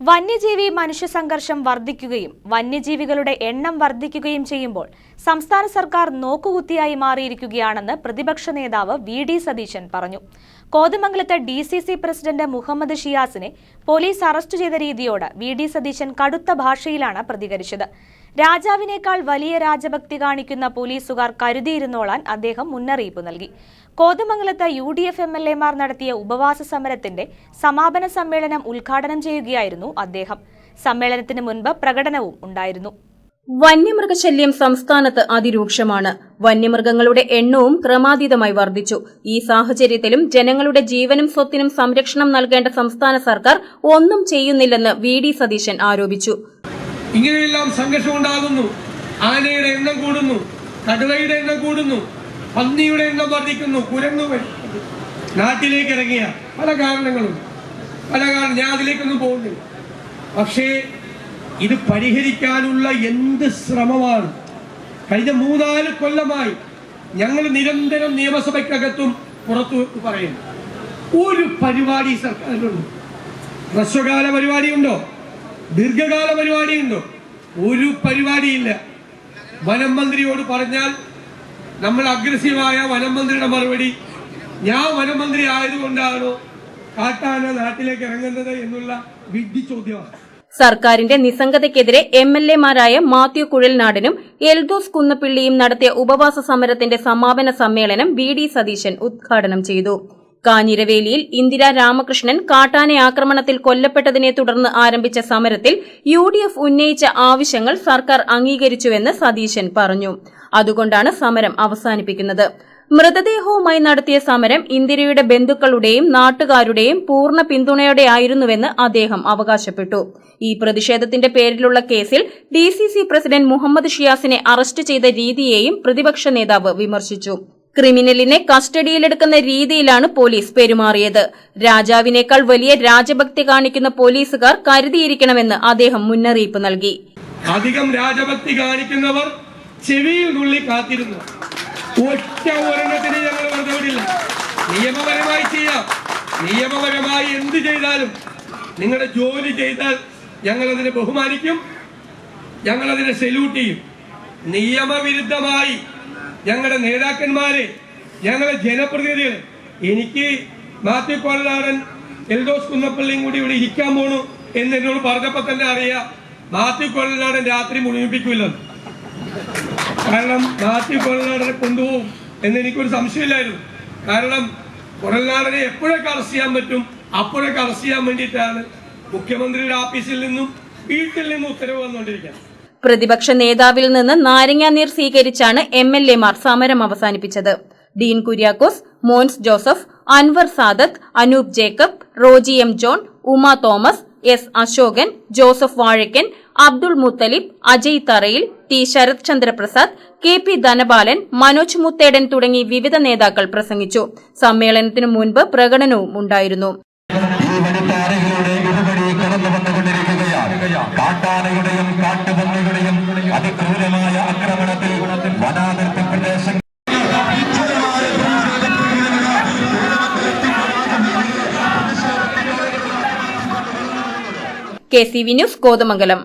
വന്യജീവി മനുഷ്യ സംഘർഷം വർദ്ധിക്കുകയും വന്യജീവികളുടെ എണ്ണം വർദ്ധിക്കുകയും ചെയ്യുമ്പോൾ സംസ്ഥാന സർക്കാർ നോക്കുകുത്തിയായി മാറിയിരിക്കുകയാണെന്ന് പ്രതിപക്ഷ നേതാവ് വി ഡി സതീശൻ പറഞ്ഞു. കോതമംഗലത്തെ D C C president Muhammad ഷിയാസിനെ police arrest ചെയ്ത രീതിയോട് വി ഡി സതീശൻ കടുത്ത ഭാഷയിലാണ് പ്രതികരിച്ചത്. രാജാവിനേക്കാൾ വലിയ രാജഭക്തി കാണിക്കുന്ന പോലീസുകാർ കരുതിയിരുന്നോളാൻ അദ്ദേഹം മുന്നറിയിപ്പ് നൽകി. കോതമംഗലത്ത് U D F M L എമാർ നടത്തിയ ഉപവാസ സമരത്തിന്റെ സമാപന സമ്മേളനം ഉദ്ഘാടനം ചെയ്യുകയായിരുന്നു അദ്ദേഹം. സമ്മേളനത്തിന് മുൻപ് പ്രകടനവും ഉണ്ടായിരുന്നു. വന്യമൃഗശല്യം സംസ്ഥാനത്ത് അതിരൂക്ഷമാണ്. വന്യമൃഗങ്ങളുടെ എണ്ണവും ക്രമാതീതമായി വർദ്ധിച്ചു. ഈ സാഹചര്യത്തിലും ജനങ്ങളുടെ ജീവനും സ്വത്തിനും സംരക്ഷണം നൽകേണ്ട സംസ്ഥാന സർക്കാർ ഒന്നും ചെയ്യുന്നില്ലെന്ന് വി ഡി സതീശൻ ആരോപിച്ചു. ഇങ്ങനെയെല്ലാം സംഘർഷം ഉണ്ടാകുന്നു ആനയുടെ എണ്ണം കൂടുന്നു. കടുവയുടെ എണ്ണം കൂടുന്നു. പന്നിയുടെ എണ്ണം വർദ്ധിക്കുന്നു. കുരങ്ങു നാട്ടിലേക്ക് ഇറങ്ങിയ പല കാരണങ്ങളും. പല കാരണം ഞാൻ അതിലേക്കൊന്നും പോകുന്നില്ല. പക്ഷേ ഇത് പരിഹരിക്കാനുള്ള എന്ത് ശ്രമമാണ്? കഴിഞ്ഞ മൂന്നാൽ കൊല്ലമായി ഞങ്ങൾ നിരന്തരം നിയമസഭയ്ക്കകത്തും പുറത്തു പറയുന്നു. ഒരു പരിപാടി സർക്കാരിനുണ്ട് ഹ്രസ്വകാല പരിപാടിയുണ്ടോ? ദീർഘകാല പരിപാടിയുണ്ടോ? ഒരു പരിപാടിയില്ല. വനം മന്ത്രിയോട് പറഞ്ഞാൽ നമ്മൾ അഗ്രസീവായ വനം മന്ത്രിയുടെ മറുപടി ഞാൻ വനം മന്ത്രി ആയതുകൊണ്ടാണോ കാട്ടാന നാട്ടിലേക്ക് ഇറങ്ങുന്നത് എന്നുള്ള വിധി ചോദ്യമാണ്. സർക്കാരിന്റെ നിസ്സംഗതയ്ക്കെതിരെ എം എൽ എമാരായ മാത്യു കുഴൽനാടനും എൽദോസ് കുന്നപ്പിള്ളിയും നടത്തിയ ഉപവാസ സമരത്തിന്റെ സമാപന സമ്മേളനം വി ഡി സതീശൻ ഉദ്ഘാടനം ചെയ്തു. കാഞ്ഞിരവേലിയിൽ ഇന്ദിരാ രാമകൃഷ്ണൻ കാട്ടാന ആക്രമണത്തിൽ കൊല്ലപ്പെട്ടതിനെ തുടർന്ന് ആരംഭിച്ച സമരത്തിൽ യു ഡി എഫ് ഉന്നയിച്ച ആവശ്യങ്ങൾ സർക്കാർ അംഗീകരിച്ചുവെന്ന് സതീശൻ പറഞ്ഞു. അതുകൊണ്ടാണ് സമരം അവസാനിപ്പിക്കുന്നത്. മൃതദേഹവുമായി നടത്തിയ സമരം ഇന്ദിരയുടെ ബന്ധുക്കളുടെയും നാട്ടുകാരുടെയും പൂർണ പിന്തുണയോടെയായിരുന്നുവെന്ന് അദ്ദേഹം അവകാശപ്പെട്ടു. ഈ പ്രതിഷേധത്തിന്റെ പേരിലുള്ള കേസിൽ ഡി പ്രസിഡന്റ് മുഹമ്മദ് ഷിയാസിനെ അറസ്റ്റ് ചെയ്ത രീതിയെയും പ്രതിപക്ഷ നേതാവ് വിമർശിച്ചു. ക്രിമിനലിനെ കസ്റ്റഡിയിലെടുക്കുന്ന രീതിയിലാണ് പോലീസ് പെരുമാറിയത്. രാജാവിനേക്കാൾ വലിയ രാജഭക്തി കാണിക്കുന്ന പോലീസുകാർ കരുതിയിരിക്കണമെന്ന് അദ്ദേഹം മുന്നറിയിപ്പ് നൽകി. അധികം രാജഭക്തി കാണിക്കുന്നവർ ചെവിയിൽ നുള്ളി കാത്തിരുന്നു. ഒറ്റ ഒരെണ്ണത്തിന് ഞങ്ങൾ വെറുതെ നിയമപരമായി ചെയ്യാം. നിയമപരമായി എന്ത് ചെയ്താലും നിങ്ങളുടെ ജോലി ചെയ്താൽ ഞങ്ങൾ അതിനെ ബഹുമാനിക്കും ഞങ്ങൾ അതിനെ സെല്യൂട്ട് ചെയ്യും. നിയമവിരുദ്ധമായി ഞങ്ങളുടെ നേതാക്കന്മാരെ ഞങ്ങളുടെ ജനപ്രതിനിധികൾ എനിക്ക് മാത്യു കൊള്ളനാടൻ എൽദോസ് കുന്നപ്പള്ളിയും കൂടി ഇവിടെ ഇരിക്കാൻ പോണു എന്ന് എന്നോട് പറഞ്ഞപ്പോ തന്നെ അറിയാം മാത്യു കൊള്ളനാടൻ രാത്രി മുഴുമിപ്പിക്കില്ലെന്ന് കാരണം മാത്യു കൊള്ളനാടനെ കൊണ്ടുപോകും. എന്ന് എനിക്കൊരു സംശയമില്ലായിരുന്നു. കാരണം പുറംനാടനെ എപ്പോഴൊക്കെ അറസ്റ്റ് ചെയ്യാൻ പറ്റും? അപ്പോഴൊക്കെ അറസ്റ്റ് ചെയ്യാൻ വേണ്ടിയിട്ടാണ് മുഖ്യമന്ത്രിയുടെ ഓഫീസിൽ നിന്നും വീട്ടിൽ നിന്നും ഉത്തരവ് വന്നുകൊണ്ടിരിക്കുന്നത്. പ്രതിപക്ഷ നേതാവിൽ നിന്ന് നാരങ്ങാനീർ സ്വീകരിച്ചാണ് എം എൽ എമാർ സമരം അവസാനിപ്പിച്ചത്. Dean Kuriakose Mons Joseph Anwar Sadath Anoop Jacob Roji M John Uma Thomas S Asokan Joseph Vazhakkan Abdul Muthalib Ajay Tharayil T. Sarath Chandraprasad K. P. Dhanapalan Manoj Muthedan തുടങ്ങി വിവിധ നേതാക്കൾ പ്രസംഗിച്ചു. സമ്മേളനത്തിനു മുൻപ് പ്രകടനവും ഉണ്ടായിരുന്നു. കാട്ടാനയുടെയും കാട്ടുപന്നിയുടെയും അതിക്രൂരമായ ആക്രമണത്തിൽ വനാതിർത്തി പ്രദേശങ്ങൾ K C V news Kothamangalam.